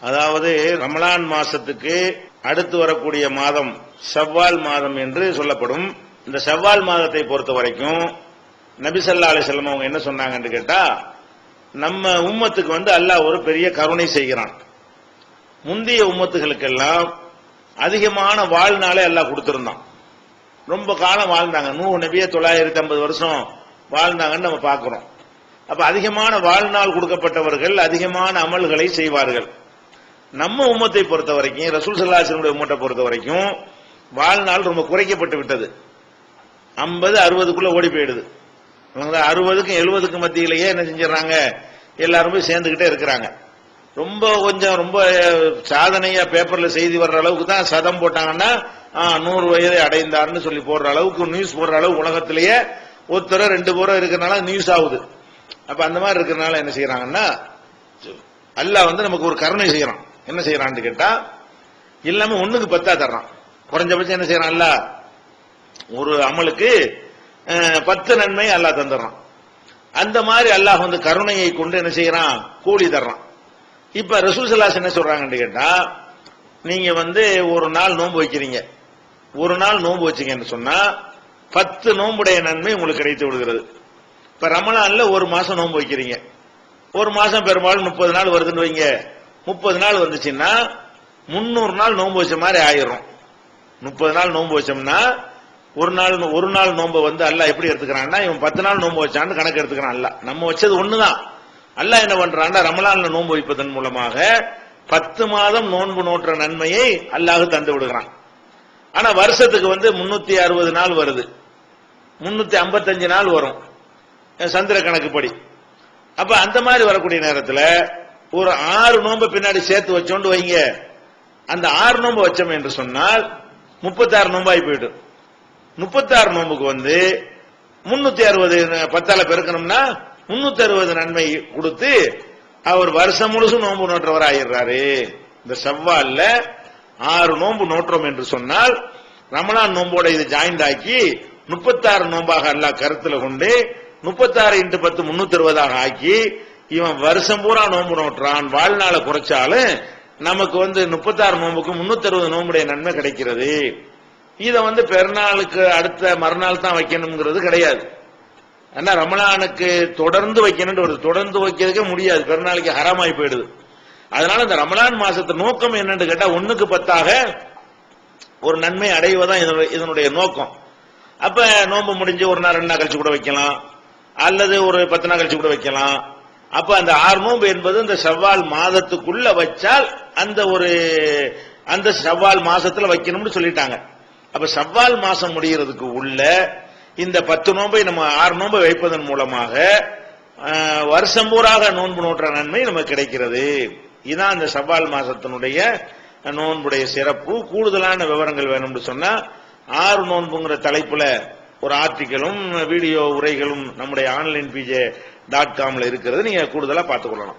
அதாவது ரமலான் மாசத்துக்கு அடுத்து வரக்கூடிய மாதம் செவ்வால் மாதம் என்று சொல்லப்படும். இந்த செவ்வால் மாதத்தை பொறுத்த வரைக்கும் நபிசல்லா அலிசல்லம் அவங்க என்ன சொன்னாங்கன்னு கேட்டா நம்ம உம்மத்துக்கு வந்து அல்லாஹ் ஒரு பெரிய கருணை செய்கிறான். முந்தைய உம்மத்துகளுக்கெல்லாம் அதிகமான வாழ்நாளே அல்லாஹ் கொடுத்திருந்தான். ரொம்ப காலம் வாழ்ந்தாங்க. நூறு நபியே தொள்ளாயிரத்தி ஐம்பது வருஷம் வாழ்ந்தாங்கன்னு நம்ம பார்க்கிறோம். அப்ப அதிகமான வாழ்நாள் கொடுக்கப்பட்டவர்கள் அதிகமான அமல்களை செய்வார்கள். நம்ம உம்மத்தை பொறுத்த வரைக்கும் ரசூல் சல்லாசனுடைய உம்மத்தை பொறுத்த வரைக்கும் வாழ்நாள் ரொம்ப குறைக்கப்பட்டு விட்டது. ஐம்பது அறுபதுக்குள்ள ஓடி போயிடுது. அறுபதுக்கும் எழுபதுக்கும் மத்தியிலேயே என்ன செஞ்சிடறாங்க? எல்லாரும் போய் சேர்ந்துகிட்டே இருக்கிறாங்க. ரொம்ப கொஞ்சம் ரொம்ப சாதனையா பேப்பர்ல செய்தி வர்ற அளவுக்கு தான் சதம் போட்டாங்கன்னா நூறு வயதை அடைந்தார்னு சொல்லி போடுற அளவுக்கு நியூஸ் போடுற அளவுக்கு உலகத்திலேயே ஒருத்தர ரெண்டு பேரும் இருக்கிறனால நியூஸ் ஆகுது. அப்ப அந்த மாதிரி இருக்கிறனால என்ன செய்யறாங்கன்னா அல்லாஹ் வந்து நமக்கு ஒரு கருணை செய்யறான். என்ன செய்யறான்னு கேட்டா எல்லாமே ஒண்ணுக்கு பத்தா தர்றான். குறைஞ்சபட்சம் என்ன செய்யறான் அல்லாஹ் ஒரு அமலுக்கு பத்து நன்மை அல்லாஹ் தந்துடுறான் அந்த மாதிரி அல்லாஹ் வந்து கருணையை கொண்டு என்ன செய்யறான்? கூலி தர்றான். இப்ப ரசூல் சல்லாஸ் என்ன சொல்றாங்கன்னு கேட்டா நீங்க வந்து ஒரு நாள் நோன்பு வைக்கிறீங்க. ஒரு நாள் நோன்பு வச்சீங்கன்னு சொன்னா பத்து நோன்புடைய நன்மை உங்களுக்கு கிடைத்து விடுகிறது. இப்ப ரமலான்ல ஒரு மாசம் நோன்பு வைக்கிறீங்க. ஒரு மாசம் பெரும்பாலும் முப்பது நாள் வருதுன்னு வைங்க. முப்பது நாள் வந்துச்சுன்னா முன்னூறு நாள் நோன்பு வச்ச மாதிரி ஆயிரும். முப்பது நாள் நோன்பு வச்சோம்னா ஒரு நாள் ஒரு நாள் நோன்பை வந்து அல்ல எப்படி எடுத்துக்கிறான்னா இவன் பத்து நாள் நோன்பு வச்சான்னு கணக்கு எடுத்துக்கிறான் அல்ல நம்ம வச்சது ஒண்ணுதான். அல்ல என்ன பண்றான்னா ரமலான்ல நோன்பு வைப்பதன் மூலமாக பத்து மாதம் நோன்பு நோற்ற நன்மையை அல்லாஹ் தந்து விடுகிறான். ஆனா வருஷத்துக்கு வந்து முன்னூத்தி அறுபது நாள் வருது. முன்னூத்தி ஐம்பத்தஞ்சு நாள் வரும். சந்திர கணக்குப்படி அப்ப அந்த மாதிரி வரக்கூடிய நேரத்தில் ஒரு ஆறு நோன்பு பின்னாடி சேர்த்து வச்சோண்டு வைங்க. அந்த ஆறு நோன்பு வச்சோம் என்று சொன்னால் முப்பத்தாறு நோன்பாய் போயிடும். முப்பத்தாறு நோம்புக்கு வந்து முன்னூத்தி அறுபது பத்தால பெருக்கணும்னா முன்னூத்தி அறுபது நன்மை கொடுத்து அவர் வருஷம் முழுசும் நோன்பு நோற்றவர் ஆயிடுறாரு இந்த செவ்வால்ல ஆறு நோன்பு நோற்றோம் என்று சொன்னால் ரமணான் நோன்போட இது ஜாயிண்ட் ஆக்கி முப்பத்தாறு நோன்பாக அல்லாஹ் கருத்துல கொண்டு முப்பத்தாறு இன்ட்டு பத்து முன்னூத்தி அறுபதாக ஆக்கி இவன் வருஷம் பூரா நோம்பு நோட்டுறான். வாழ்நாளை குறைச்சாலும் நமக்கு வந்து முப்பத்தாறு நோம்புக்கு முன்னூத்தி அறுபது நோம்புடைய நன்மை கிடைக்கிறது. இதை வந்து பெருநாளுக்கு அடுத்த மறுநாள் தான் வைக்கணுங்கிறது கிடையாது. ஆனா ரமணானுக்கு தொடர்ந்து வைக்கணும்னு ஒரு தொடர்ந்து வைக்கிறதுக்கே முடியாது. பெருநாளைக்கு ஹராமாய் போயிடுது. அதனால இந்த ரமலான் மாசத்து நோக்கம் என்னன்னு கேட்டா ஒண்ணுக்கு பத்தாக ஒரு நன்மை அடைவதான் இதனுடைய நோக்கம். அப்ப நோன்பு முடிஞ்சு ஒரு நாள் ரெண்டு நாள் கழிச்சு கூட வைக்கலாம். அல்லது ஒரு பத்து நாள் கழிச்சு கூட வைக்கலாம். அப்ப அந்த ஆறு நோன்பு என்பது இந்த செவ்வால் மாதத்துக்குள்ள வச்சால் அந்த ஒரு அந்த செவ்வால் மாசத்துல வைக்கணும்னு சொல்லிட்டாங்க. அப்ப செவ்வால் மாசம் முடிகிறதுக்கு உள்ள இந்த பத்து நோன்பை நம்ம ஆறு நோன்பை வைப்பதன் மூலமாக வருஷம் பூராக நோன்பு நோற்ற நன்மை நமக்கு கிடைக்கிறது. இதான் அந்த செவ்வால் மாசத்தினுடைய நோன்புடைய சிறப்பு. கூடுதலான விவரங்கள் வேணும்னு சொன்னா ஆறு நோன்புங்கிற தலைப்புல ஒரு ஆர்டிக்கலும் வீடியோ உரைகளும் நம்முடைய ஆன்லைன் பிஜே டாட் காம்ல இருக்கிறது நீங்க கூடுதலா பார்த்துக் கொள்ளலாம்